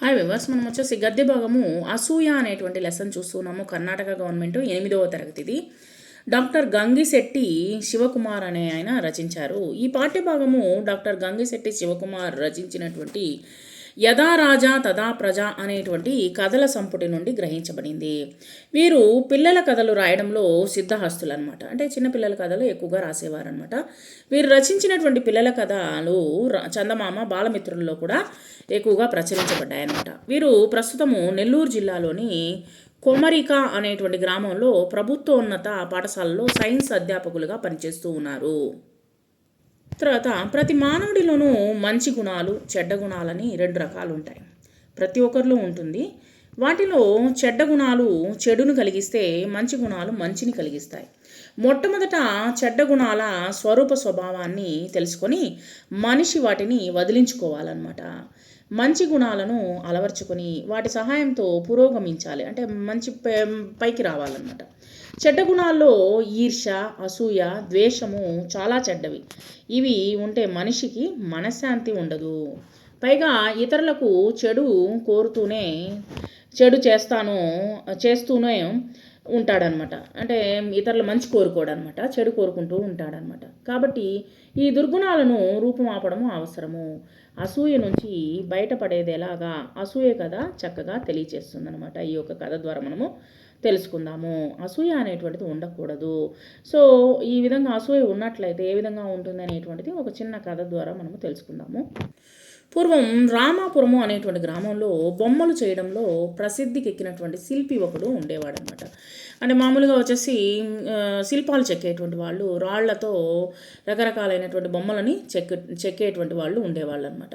Hi viewers మనం వచ్చేసి గద్దె భాగము అసూయ అనేటువంటి లెసన్ చూస్తున్నాము కర్ణాటక గవర్నమెంట్ ఎనిమిదవ తరగతిది. డాక్టర్ గంగిశెట్టి శివకుమార్ అనే ఆయన రచించారు. ఈ పాఠ్యభాగము డాక్టర్ గంగిశెట్టి శివకుమార్ రచించినటువంటి యథా రాజా తదా ప్రజ అనేటువంటి కథల సంపుటి నుండి గ్రహించబడింది. వీరు పిల్లల కథలు రాయడంలో సిద్ధహస్తులు అనమాట అంటే చిన్నపిల్లల కథలు ఎక్కువగా రాసేవారనమాట వీరు రచించినటువంటి పిల్లల కథలు చందమామ బాలమిత్రుల్లో కూడా ఎక్కువగా ప్రచురించబడ్డాయన్నమాట. వీరు ప్రస్తుతము నెల్లూరు జిల్లాలోని కొమరిక అనేటువంటి గ్రామంలో ప్రభుత్వోన్నత పాఠశాలలో సైన్స్ అధ్యాపకులుగా పనిచేస్తూ ఉన్నారు. తర్వాత ప్రతి మానవుడిలోనూ మంచి గుణాలు చెడ్డ గుణాలని రెండు రకాలు ఉంటాయి. ప్రతి ఒక్కరిలో ఉంటుంది. వాటిలో చెడ్డ గుణాలు చెడును కలిగిస్తే మంచి గుణాలు మంచిని కలిగిస్తాయి. మొట్టమొదట చెడ్డ గుణాల స్వరూప స్వభావాన్ని తెలుసుకొని మనిషి వాటిని వదిలించుకోవాలన్నమాట. మంచి గుణాలను అలవర్చుకొని వాటి సహాయంతో పురోగమించాలి. అంటే మంచి పై- పైకి రావాలన్నమాట. చెడ్డ గుణాల్లో ఈర్ష అసూయ ద్వేషము చాలా చెడ్డవి. ఇవి ఉంటే మనిషికి మనశ్శాంతి ఉండదు. పైగా ఇతరులకు చెడు కోరుతూనే చెడు చేస్తాను చేస్తూనే ఉంటాడనమాట. అంటే ఇతరుల మంచి కోరుకోడనమాట. చెడు కోరుకుంటూ ఉంటాడనమాట. కాబట్టి ఈ దుర్గుణాలను రూపుమాపడము అవసరము. అసూయ నుంచి బయటపడేది ఎలాగా? అసూయ కథ చక్కగా తెలియచేస్తుందనమాట. ఈ యొక్క కథ ద్వారా మనము తెలుసుకుందాము. అసూయ అనేటువంటిది ఉండకూడదు. సో ఈ విధంగా అసూయ ఉన్నట్లయితే ఏ విధంగా ఉంటుంది అనేటువంటిది ఒక చిన్న కథ ద్వారా మనము తెలుసుకుందాము. పూర్వం రామాపురము అనేటువంటి గ్రామంలో బొమ్మలు చేయడంలో ప్రసిద్ధికి ఎక్కినటువంటి శిల్పి ఒకడు ఉండేవాడనమాట అంటే మామూలుగా వచ్చేసి శిల్పాలు చెక్కేటువంటి వాళ్ళు రాళ్ళతో రకరకాలైనటువంటి బొమ్మలని చెక్ చెక్కేటువంటి వాళ్ళు ఉండేవాళ్ళు అనమాట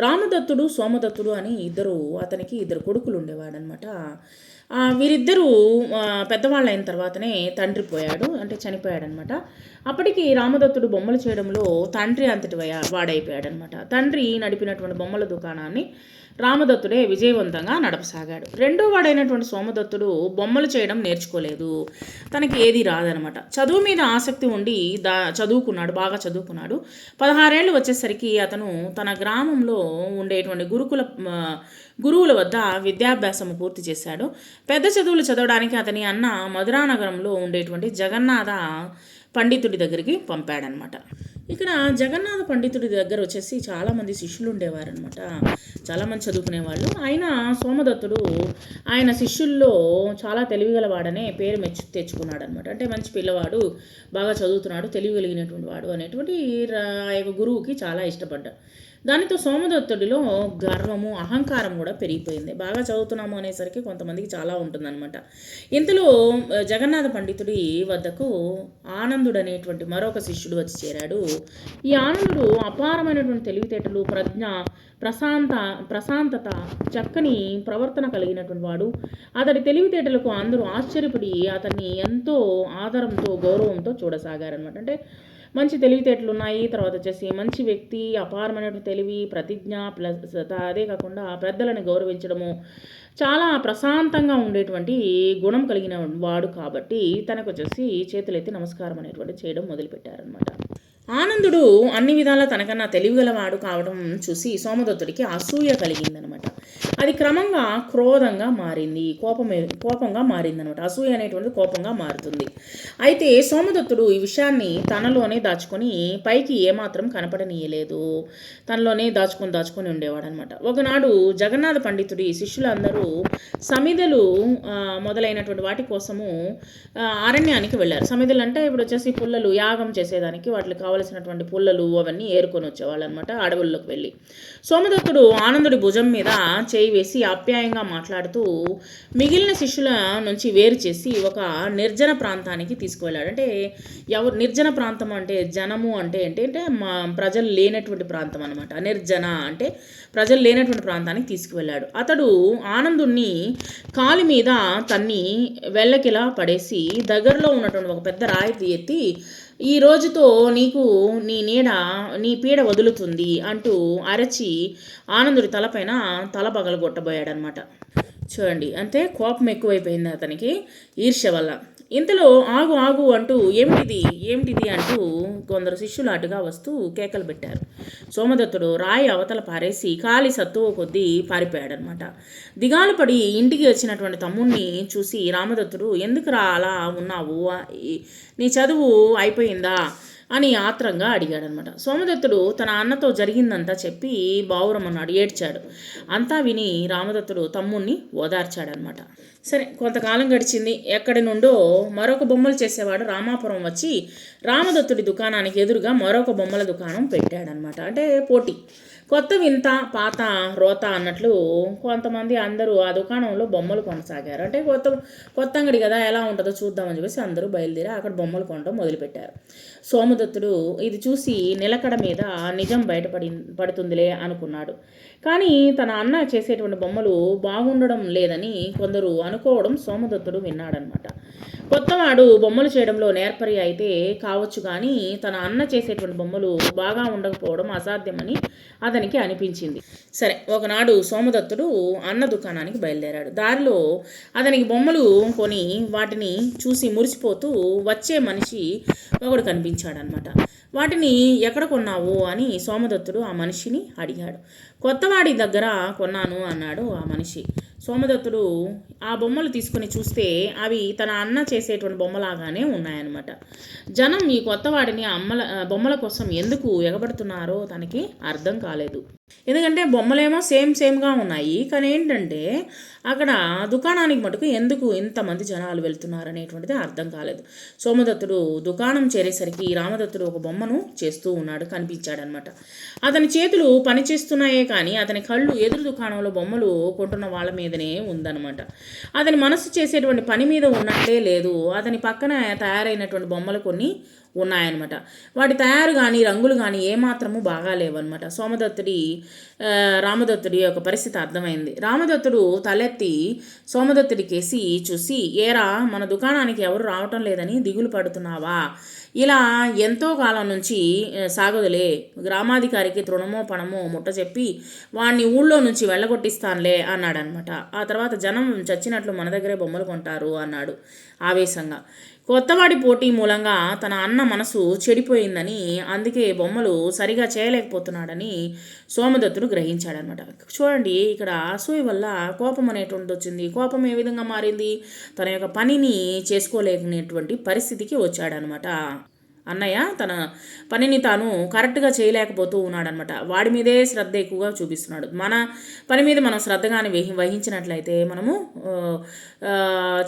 రామదత్తుడు సోమదత్తుడు అని ఇద్దరు అతనికి ఇద్దరు కొడుకులు ఉండేవాడనమాట వీరిద్దరూ పెద్దవాళ్ళు అయిన తర్వాతనే తండ్రి పోయాడు అంటే చనిపోయాడనమాట. అప్పటికి రామదత్తుడు బొమ్మలు చేయడంలో తండ్రి అంతటి వయ- వాడైపోయాడనమాట. తండ్రి నడిపినటువంటి బొమ్మల దుకాణాన్ని రామదత్తుడే విజయవంతంగా నడపసాగాడు. రెండో వాడైనటువంటి సోమదత్తుడు బొమ్మలు చేయడం నేర్చుకోలేదు. తనకి ఏది రాదనమాట. చదువు మీద ఆసక్తి ఉండి దా చదువుకున్నాడు బాగా చదువుకున్నాడు. పదహారేళ్ళు వచ్చేసరికి అతను తన గ్రామంలో ఉండేటువంటి గురుకుల గురువుల వద్ద విద్యాభ్యాసము పూర్తి చేశాడు. పెద్ద చదువులు చదవడానికి అతని అన్న మధురానగరంలో ఉండేటువంటి జగన్నాథ పండితుడి దగ్గరికి పంపాడనమాట. ఇక్కడ జగన్నాథ పండితుడి దగ్గర వచ్చేసి చాలామంది శిష్యులు ఉండేవారనమాట చాలామంది చదువుకునేవాళ్ళు. ఆయన సోమదత్తుడు ఆయన శిష్యుల్లో చాలా తెలివిగలవాడనే పేరు మెచ్చు తెచ్చుకున్నాడు అనమాట అంటే మంచి పిల్లవాడు బాగా చదువుతున్నాడు తెలివిగలిగినటువంటి వాడు అనేటువంటి ఆ యొక్క గురువుకి చాలా ఇష్టపడ్డాడు. దానితో సోమదత్తుడిలో గర్వము అహంకారం కూడా పెరిగిపోయింది. బాగా చదువుతున్నాము అనేసరికి కొంతమందికి చాలా ఉంటుందన్నమాట. ఇంతలో జగన్నాథ పండితుడి వద్దకు ఆనందుడు అనేటువంటి మరొక శిష్యుడు వచ్చి చేరాడు. ఈ ఆనందుడు అపారమైనటువంటి తెలివితేటలు ప్రజ్ఞ ప్రశాంత ప్రశాంతత చక్కని ప్రవర్తన కలిగినటువంటి వాడు. అతడి తెలివితేటలకు అందరూ ఆశ్చర్యపడి అతన్ని ఎంతో ఆదరంతో గౌరవంతో చూడసాగారనమాట అంటే మంచి తెలివితేటలు ఉన్నాయి తర్వాత వచ్చేసి మంచి వ్యక్తి అపారమైనటువంటి తెలివి ప్రతిజ్ఞ ప్లస్ అదే కాకుండా పెద్దలను గౌరవించడము చాలా ప్రశాంతంగా ఉండేటువంటి గుణం కలిగిన వాడు కాబట్టి తనకు వచ్చేసి చేతులెత్తి నమస్కారం అనేటువంటి చేయడం మొదలుపెట్టారనమాట ఆనందుడు అన్ని విధాలా తనకన్నా తెలివిగలవాడు కావడం చూసి సోమదత్తుడికి అసూయ కలిగిందనమాట. అది క్రమంగా క్రోధంగా మారింది. కోపమే కోపంగా మారింది అనమాట అసూయ అనేటువంటిది కోపంగా మారుతుంది. అయితే సోమదత్తుడు ఈ విషయాన్ని తనలోనే దాచుకొని పైకి ఏమాత్రం కనపడనీయలేదు. తనలోనే దాచుకొని దాచుకొని ఉండేవాడు అనమాట ఒకనాడు జగన్నాథ పండితుడి శిష్యులందరూ సమిధలు మొదలైనటువంటి వాటి కోసము అరణ్యానికి వెళ్ళారు. సమిధలు అంటే ఇప్పుడు వచ్చేసి పుల్లలు యాగం చేసేదానికి వాటికి కావలసినటువంటి పుల్లలు అవన్నీ ఏరుకొని వచ్చేవాళ్ళు అనమాట అడవుల్లోకి వెళ్ళి. సోమదత్తుడు ఆనందుడి భుజం మీద చేయి వేసి ఆప్యాయంగా మాట్లాడుతూ మిగిలిన శిష్యుల నుంచి వేరు చేసి ఒక నిర్జన ప్రాంతానికి తీసుకువెళ్ళాడు. అంటే ఎవరు నిర్జన ప్రాంతం అంటే జనము అంటే ఏంటి? అంటే మా ప్రజలు లేనటువంటి ప్రాంతం అనమాట నిర్జన అంటే ప్రజలు లేనటువంటి ప్రాంతానికి తీసుకువెళ్ళాడు. అతడు ఆనందుణ్ణి కాలి మీద తన్ని వెళ్ళకిలా పడేసి దగ్గరలో ఉన్నటువంటి ఒక పెద్ద రాయి ఎత్తి ఈ రోజుతో నీకు నీ నీడ నీ పీడ వదులుతుంది అంటూ అరచి ఆనందుడి తలపైన తల పగలగొట్టబోయాడనమాట చూడండి అంటే కోపం ఎక్కువైపోయింది అతనికి ఈర్ష్య వల్ల. ఇంతలో ఆగు ఆగు అంటూ ఏమిటిది ఏమిటిది అంటూ కొందరు శిష్యులు అటుగా వస్తూ కేకలు పెట్టారు. సోమదత్తుడు రాయి అవతల పారేసి కాలి సత్తువ కొద్దీ పారిపోయాడనమాట దిగాలు పడి ఇంటికి వచ్చినటువంటి తమ్ముణ్ణి చూసి రామదత్తుడు ఎందుకురా అలా ఉన్నావు? నీ చదువు అయిపోయిందా? అని ఆత్రంగా అడిగాడనమాట. సోమదత్తుడు తన అన్నతో జరిగిందంతా చెప్పి బావురమన్నాడు ఏడ్చాడు. అంతా విని రామదత్తుడు తమ్ముణ్ణి ఓదార్చాడనమాట. సరే కొంతకాలం గడిచింది. ఎక్కడి నుండో మరొక బొమ్మలు చేసేవాడు రామాపురం వచ్చి రామదత్తుడి దుకాణానికి ఎదురుగా మరొక బొమ్మల దుకాణం పెట్టాడనమాట. అంటే పోటీ. కొత్త వింత పాత రోత అన్నట్లు కొంతమంది అందరూ ఆ దుకాణంలో బొమ్మలు కొనసాగారు. అంటే కొత్త కొత్త అంగడి కదా ఎలా ఉంటుందో చూద్దామని చెప్పేసి అందరూ బయలుదేరి అక్కడ బొమ్మలు కొనడం మొదలుపెట్టారు. సోమదత్తుడు ఇది చూసి నిలకడ మీద నిజం బయటపడి పడుతుందిలే అనుకున్నాడు. కానీ తన అన్న చేసేటువంటి బొమ్మలు బాగుండడం లేదని కొందరు అనుకోవడం సోమదత్తుడు విన్నాడనమాట కొత్తవాడు బొమ్మలు చేయడంలో నేర్పరి అయితే కావచ్చు కానీ తన అన్న చేసేటువంటి బొమ్మలు బాగా ఉండకపోవడం అసాధ్యమని అతనికి అనిపించింది. సరే ఒకనాడు సోమదత్తుడు అన్న దుకాణానికి బయలుదేరాడు. దారిలో అతనికి బొమ్మలు కొని వాటిని చూసి మురిసిపోతూ వచ్చే మనిషి ఒకడు కనిపించాడనమాట వాటిని ఎక్కడ కొన్నావు? అని సోమదత్తుడు ఆ మనిషిని అడిగాడు. కొత్త కొత్తవాడి దగ్గర కొన్నాను అన్నాడు ఆ మనిషి. సోమదత్తుడు ఆ బొమ్మలు తీసుకొని చూస్తే అవి తన అన్న చేసేటువంటి బొమ్మలాగానే ఉన్నాయన్నమాట. జనం ఈ కొత్తవాడిని అమ్మల బొమ్మల కోసం ఎందుకు ఎగబడుతున్నారో తనకి అర్థం కాలేదు. ఎందుకంటే బొమ్మలేమో సేమ్ సేమ్గా ఉన్నాయి. కానీ ఏంటంటే అక్కడ దుకాణానికి మటుకు ఎందుకు ఇంతమంది జనాలు వెళ్తున్నారు అనేటువంటిది అర్థం కాలేదు. సోమదత్తుడు దుకాణం చేరేసరికి రామదత్తుడు ఒక బొమ్మను చేస్తూ ఉన్నాడు కనిపించాడనమాట. అతని చేతులు పనిచేస్తున్నాయే కానీ అతని కళ్ళు ఎదురు దుకాణంలో బొమ్మలు కొంటున్న వాళ్ళ మీదనే ఉందన్నమాట అతని మనసు చేసేటువంటి పని మీద ఉన్నట్లే లేదు. అతని పక్కన తయారైనటువంటి బొమ్మలు కొన్ని ఉన్నాయన్నమాట. వాటి తయారు కానీ రంగులు కానీ ఏమాత్రము బాగా లేవన్నమాట. సోమదత్తుడి రామదత్తుడి యొక్క పరిస్థితి అర్థమైంది. రామదత్తుడు తలెత్తి సోమదత్తుడి కేసి చూసి ఏరా మన దుకాణానికి ఎవరు రావటం లేదని దిగులు పడుతున్నావా? ఇలా ఎంతో కాలం నుంచి సాగదులే. గ్రామాధికారికి తృణమో పణమో ముట్ట చెప్పి వాణ్ణి ఊళ్ళో నుంచి వెళ్ళగొట్టిస్తానులే అన్నాడనమాట. ఆ తర్వాత జనం చచ్చినట్లు మన దగ్గరే బొమ్మలు కొంటారు అన్నాడు ఆవేశంగా. కొత్తవాడి పోటీ మూలంగా తన అన్న మనసు చెడిపోయిందని అందుకే బొమ్మలు సరిగా చేయలేకపోతున్నాడని సోమదత్తుడు గ్రహించాడనమాట. చూడండి ఇక్కడ అసూయ వల్ల కోపం అనేటువంటి వచ్చింది. కోపం ఏ విధంగా మారింది? తన యొక్క పనిని చేసుకోలేకనేటువంటి పరిస్థితికి వచ్చాడనమాట అన్నయ్య తన పనిని తాను కరెక్ట్గా చేయలేకపోతూ ఉన్నాడనమాట వాడి మీదే శ్రద్ధ ఎక్కువగా చూపిస్తున్నాడు. మన పని మీద మనం శ్రద్ధగానే వహి వహించినట్లయితే మనము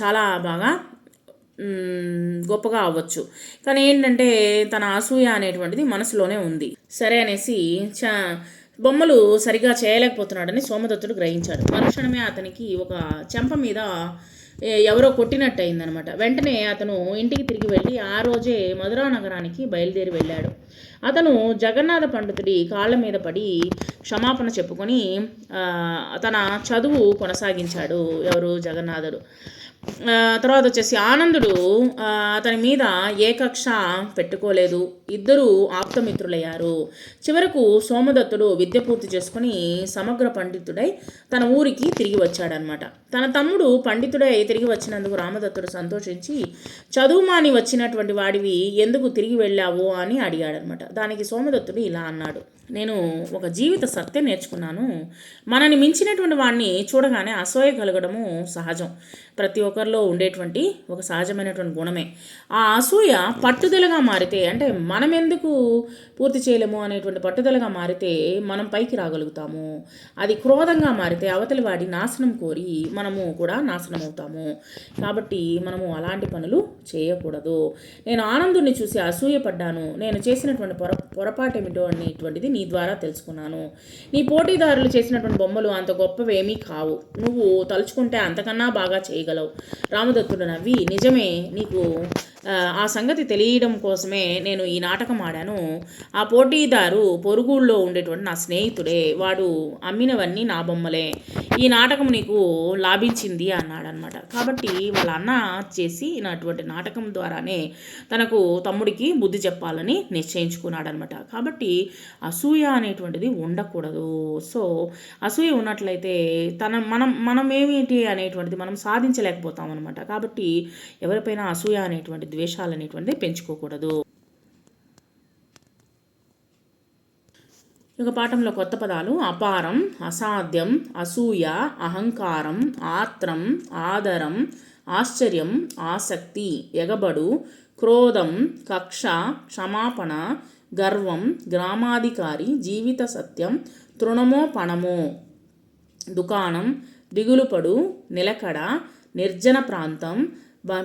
చాలా బాగా గొప్పగా అవ్వచ్చు. కానీ ఏంటంటే తన అసూయ అనేటువంటిది మనసులోనే ఉంది. సరే అనేసి చా బొమ్మలు సరిగా చేయలేకపోతున్నాడని సోమదత్తుడు గ్రహించాడు. మరుక్షణమే అతనికి ఒక చెంప మీద ఎవరో కొట్టినట్టు అయిందనమాట వెంటనే అతను ఇంటికి తిరిగి వెళ్ళి ఆ రోజే మధురా నగరానికి బయలుదేరి వెళ్ళాడు. అతను జగన్నాథ పండితుడి కాళ్ళ మీద పడి క్షమాపణ చెప్పుకొని తన చదువు కొనసాగించాడు ఎవరు జగన్నాథుడు. తర్వాత వచ్చేసి ఆనందుడు అతని మీద ఏ కక్ష పెట్టుకోలేదు. ఇద్దరు ఆప్తమిత్రులయ్యారు. చివరకు సోమదత్తుడు విద్య పూర్తి చేసుకుని సమగ్ర పండితుడై తన ఊరికి తిరిగి వచ్చాడనమాట తన తమ్ముడు పండితుడై తిరిగి వచ్చినందుకు రామదత్తుడు సంతోషించి చదువు మాని వచ్చినటువంటి వాడివి ఎందుకు తిరిగి వెళ్ళావు? అని అడిగాడనమాట దానికి సోమదత్తుడు ఇలా అన్నాడు. నేను ఒక జీవిత సత్యం నేర్చుకున్నాను. మనని మించినటువంటి వాడిని చూడగానే అసూయ కలగడము సహజం. ప్రతి ఒక్కరిలో ఉండేటువంటి ఒక సహజమైనటువంటి గుణమే. ఆ అసూయ పట్టుదలగా మారితే అంటే మనం ఎందుకు పూర్తి చేయలేము అనేటువంటి పట్టుదలగా మారితే మనం పైకి రాగలుగుతాము. అది క్రోధంగా మారితే అవతలి వాడి నాశనం కోరి మనము కూడా నాశనం అవుతాము కాబట్టి మనము అలాంటి పనులు చేయకూడదు. నేను ఆనందుని చూసి అసూయపడ్డాను. నేను చేసినటువంటి పొర పొరపాటు ఏమిటో అనేటువంటిది నీ ద్వారా తెలుసుకున్నాను. నీ పోటీదారులు చేసినటువంటి బొమ్మలు అంత గొప్పవేమీ కావు. నువ్వు తలుచుకుంటే అంతకన్నా బాగా చేయగలవు. రామదత్తుడు నవ్వి నిజమే నీకు ఆ, సంగతి తెలియడం కోసమే నేను ఈ నాటకం ఆడాను. ఆ పోటీదారు పొరుగుళ్ళో ఉండేటువంటి నా స్నేహితుడే. వాడు అమ్మినవన్నీ నా బొమ్మలే. ఈ నాటకం నీకు లాభించింది అన్నాడనమాట కాబట్టి వాళ్ళ అన్న చేసి అటువంటి నాటకం ద్వారానే తనకు తమ్ముడికి బుద్ధి చెప్పాలని నిశ్చయించుకున్నాడనమాట కాబట్టి అసూయ అనేటువంటిది ఉండకూడదు. సో అసూయ ఉన్నట్లయితే తన మనం మనం ఏమిటి అనేటువంటిది మనం సాధించలేకపోతాం అనమాట కాబట్టి ఎవరిపైన అసూయ అనేటువంటిది ద్వేషాలు అనేటువంటిది పెంచుకోకూడదు. ఇక పాఠంలో కొత్త పదాలు అపారం అసాధ్యం అసూయ అహంకారం ఆత్రం ఆదరం ఆశ్చర్యం ఆసక్తి ఎగబడు క్రోధం కక్ష క్షమాపణ గర్వం గ్రామాధికారి జీవిత సత్యం తృణమో పణమో దుకాణం దిగులుపడు నిలకడ నిర్జన ప్రాంతం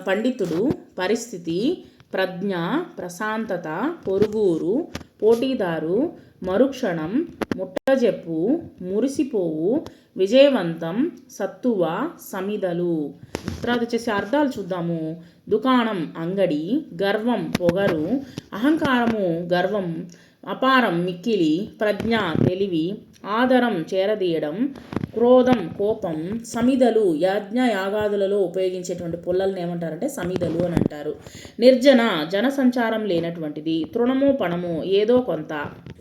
పండితుడు పరిస్థితి ప్రజ్ఞ ప్రశాంతత పొరుగురు పోటీదారు మరుక్షణం ముట్టజెప్పు మురిసిపోవు విజయవంతం సత్తువ సమిదలు. తర్వాత వచ్చేసి అర్థాలు చూద్దాము. దుకాణం అంగడి గర్వం పొగరు అహంకారము గర్వం అపారం మిక్కిలి ప్రజ్ఞ తెలివి ఆదరం చేరదీయడం క్రోధం కోపం సమిదలు యాజ్ఞ యాగాదులలో ఉపయోగించేటువంటి పుల్లలను ఏమంటారంటే సమిదలు అని అంటారు. నిర్జన జనసంచారం లేనటువంటిది తృణము పణము ఏదో కొంత.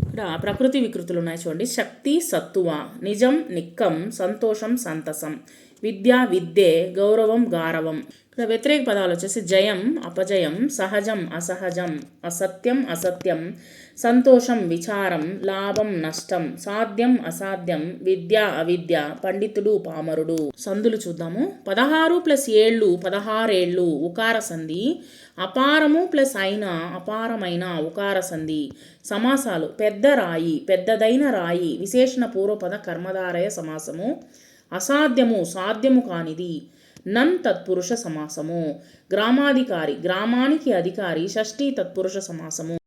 ఇక్కడ ప్రకృతి వికృతులు ఉన్నాయి చూడండి. శక్తి సత్తువ నిజం నిక్కం సంతోషం సంతసం. విద్య విద్యే గౌరవం గారవం. ఇక్కడ వ్యతిరేక పదాలు వచ్చేసి జయం అపజయం సహజం అసహజం అసత్యం అసత్యం సంతోషం విచారం లాభం నష్టం సాధ్యం అసాధ్యం విద్య అవిద్య పండితుడు పామరుడు. సందులు చూద్దాము. పదహారు ప్లస్ ఏళ్ళు పదహారేళ్ళు ఉకార సంధి. అపారము ప్లస్ అయిన అపారమైన ఉకార సంధి. సమాసాలు. పెద్ద రాయి పెద్దదైన రాయి. విశేషణ పూర్వపద కర్మధారయ సమాసము. అసాధ్యము సాధ్యము కానిది. నన్ తత్పురుష సమాసము. గ్రామాధికారి గ్రామానికి అధికారి షష్ఠీ తత్పురుష సమాసము.